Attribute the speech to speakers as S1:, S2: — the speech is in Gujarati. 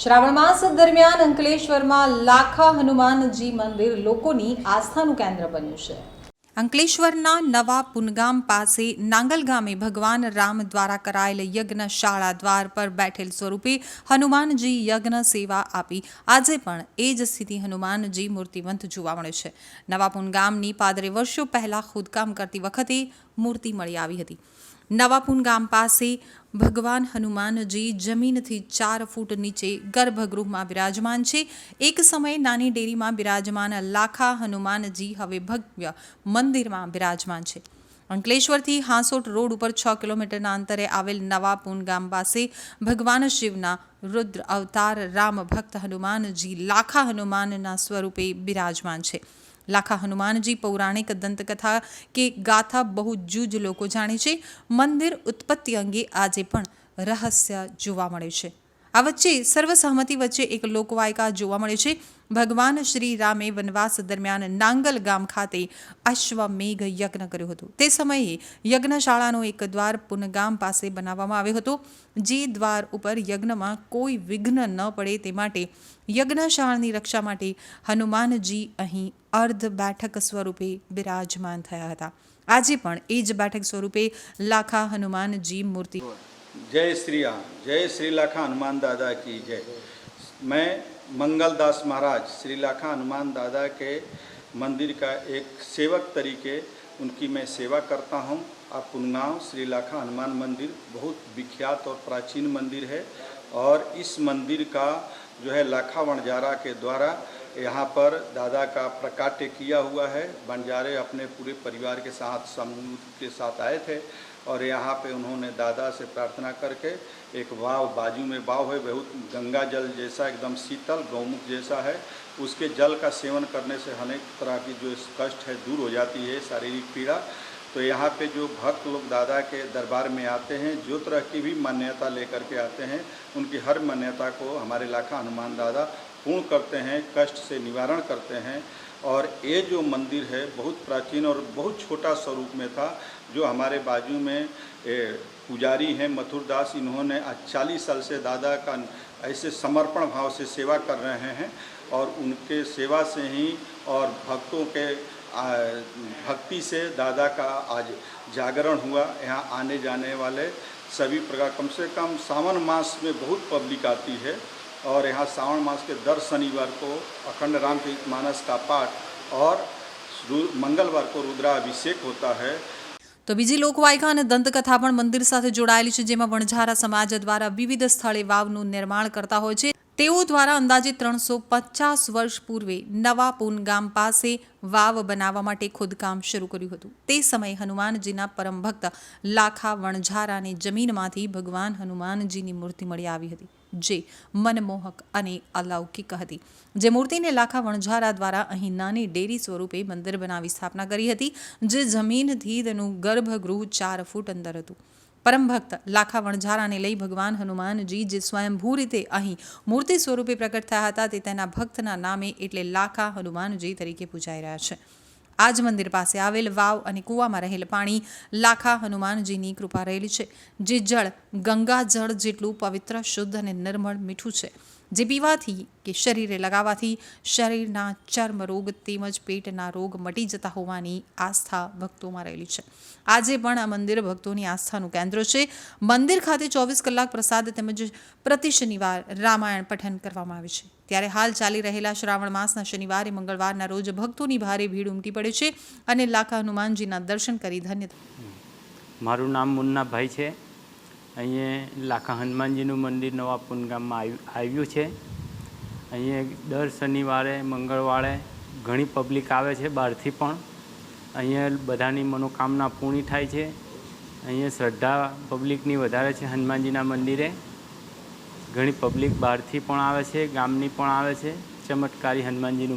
S1: શ્રાવણ માસ દરમિયાન અંકલેશ્વરમાં લાખા હનુમાનજી મંદિર લોકોની આસ્થાનું કેન્દ્ર બન્યું છે. અંકલેશ્વરના નવા પુનગામ પાસે નાંગલ ગામે ભગવાન રામ દ્વારા કરાયેલ યજ્ઞ શાળા દ્વાર પર બેઠેલ સ્વરૂપે હનુમાનજી યજ્ઞ સેવા આપી. આજે પણ એ જ સ્થિતિ હનુમાનજી મૂર્તિવંત જોવા મળે છે. નવા પુનગામની પાદરે વર્ષો પહેલાં ખોદકામ કરતી વખતે મૂર્તિ મળી આવી હતી. નવાપુન ગામ પાસે ભગવાન હનુમાનજી જમીનથી ચાર ફૂટ નીચે ગર્ભગૃહમાં બિરાજમાન છે. એક સમયે નાની ડેરીમાં બિરાજમાન લાખા હનુમાનજી હવે ભવ્ય મંદિરમાં બિરાજમાન છે. અંકલેશ્વરથી હાંસોટ રોડ ઉપર છ કિલોમીટરના અંતરે આવેલ નવાપુન ગામ પાસે ભગવાન શિવના રુદ્ર અવતાર રામ ભક્ત હનુમાનજી લાખા હનુમાનના સ્વરૂપે બિરાજમાન છે. લાખા હનુમાનજી પૌરાણિક દંતકથા કે ગાથા બહુ જૂજ લોકો જાણે છે. મંદિર ઉત્પત્તિ અંગે આજે પણ રહસ્ય જોવા મળે છે. આ વચ્ચે સર્વસહમતિ વચ્ચે એક લોકવાયકા જોવા મળે છે. ભગવાન શ્રી રામે વનવાસ દરમિયાન નાંગલ ગામ ખાતે અશ્વમેઘ યજ્ઞ કર્યો હતો. તે સમયે યજ્ઞશાળાનો એક દ્વાર પુનગામ પાસે બનાવવામાં આવ્યો હતો. જે દ્વાર ઉપર યજ્ઞમાં કોઈ વિઘ્ન ન પડે તે માટે યજ્ઞશાળાની રક્ષા માટે હનુમાનજી અહીં અર્ધ બેઠક સ્વરૂપે બિરાજમાન થયા હતા. આજે પણ એ જ બેઠક સ્વરૂપે લાખા હનુમાનજી મૂર્તિ
S2: जय श्री राम, जय श्री लाखा हनुमान दादा की जय। मैं मंगलदास महाराज, श्री लाखा हनुमान दादा के मंदिर का एक सेवक तरीके, उनकी मैं सेवा करता हूँ। आप पुनगांव श्री लाखा हनुमान मंदिर, बहुत विख्यात और प्राचीन मंदिर है और इस मंदिर का जो है लाखा वणजारा के द्वारा यहाँ पर दादा का प्रकाट्य किया हुआ है। बंजारे अपने पूरे परिवार के साथ, समूह के साथ आए थे। और यहाँ पे उन्होंने दादा से प्रार्थना करके एक वाव, बाजू में वाव है, बहुत गंगा जल जैसा, एकदम शीतल, गौमुख जैसा है। उसके जल का सेवन करने से अनेक तरह की जो कष्ट है, दूर हो जाती है, शारीरिक पीड़ा। तो यहाँ पे जो भक्त लोग दादा के दरबार में आते हैं, जो तरह की भी मान्यता लेकर के आते हैं, उनकी हर मान्यता को हमारे लाखा हनुमान दादा पूर्ण करते हैं, कष्ट से निवारण करते हैं। और ये जो मंदिर है, बहुत प्राचीन और बहुत छोटा स्वरूप में था, जो हमारे बाजू में पुजारी हैं मथुर दास, इन्होंने आज चालीस साल से दादा का ऐसे समर्पण भाव से सेवा कर रहे हैं और उनके सेवा से ही और भक्तों के भक्ति से दादा का आज जागरण हुआ यहाँ आने जाने वाले सभी प्रकार कम से कम सावन मास में बहुत पब्लिक आती है और यहाँ सावन मास के दर शनिवार को अखंड राम के मानस का पाठ और रु- मंगलवार को रुद्राभिषेक होता है
S1: તો બીજી લોકવાયકા અને દંતકથા પણ મંદિર સાથે જોડાયેલી છે જેમાં વણઝારા સમાજ દ્વારા વિવિધ સ્થળે વાવનું નિર્માણ કરતા હોય છે તેઓ દ્વારા અંદાજે ત્રણસો પચાસ વર્ષ પૂર્વે નવા પૂન ગામ પાસે વાવ બનાવવા માટે ખોદકામ શરૂ કર્યું હતું. તે સમયે હનુમાનજીના પરમ ભક્ત લાખા વણઝારાની જમીનમાંથી ભગવાન હનુમાનજીની મૂર્તિ મળી આવી હતી, જે મનમોહક અને અલૌકિક હતી. જે મૂર્તિને લાખા વણઝારા દ્વારા અહીં નાની ડેરી સ્વરૂપે મંદિર બનાવી સ્થાપના કરી હતી, જે જમીનથી તેનું ગર્ભગૃહ ચાર ફૂટ અંદર હતું. પરમ ભક્ત લાખા વણઝારાને લઈ ભગવાન હનુમાનજી જે સ્વયંભૂ રીતે અહીં મૂર્તિ સ્વરૂપે પ્રકટ થયા હતા તે તેના ભક્તના નામે એટલે લાખા હનુમાનજી તરીકે પૂજાઈ રહ્યા છે. આ જ મંદિર પાસે આવેલ વાવ અને કૂવામાં રહેલ પાણી લાખા હનુમાનજીની કૃપા રહેલી છે. જે જળ ગંગા જળ જેટલું પવિત્ર, શુદ્ધ અને નિર્મળ મીઠું છે. જે પીવાથી કે શરીરે લગાવવાથી શરીરના ચર્મ રોગ તેમજ પેટના રોગ મટી જતા હોવાની આસ્થા ભક્તોમાં રહેલી છે. આજે પણ આ મંદિર ભક્તોની આસ્થાનું કેન્દ્ર છે. મંદિર ખાતે ચોવીસ કલાક પ્રસાદ તેમજ પ્રતિ શનિવાર રામાયણ પઠન કરવામાં આવે છે. ત્યારે હાલ ચાલી રહેલા શ્રાવણ માસના શનિવારે મંગળવારના રોજ ભક્તોની ભારે ભીડ ઉમટી પડે છે અને લાખા હનુમાનજીના દર્શન કરી ધન્ય
S3: મારું નામ મુન્નાભાઈ છે. અહીંયા લાખા હનુમાનજીનું મંદિર નવા ગામમાં આવ- આવ્યું છે. અહીંયા દર શનિવારે, મંગળવારે ઘણી પબ્લિક આવે છે, બહારથી પણ. અહીંયા બધાની મનોકામના પૂર્ણ થાય છે. અહીંયા શ્રદ્ધા પબ્લિકની વધારે છે હનુમાનજીના મંદિરે. ઘણી પબ્લિક બહારથી પણ આવે છે, ગામની પણ આવે છે. ચમત્કારી હનુમાનજીનું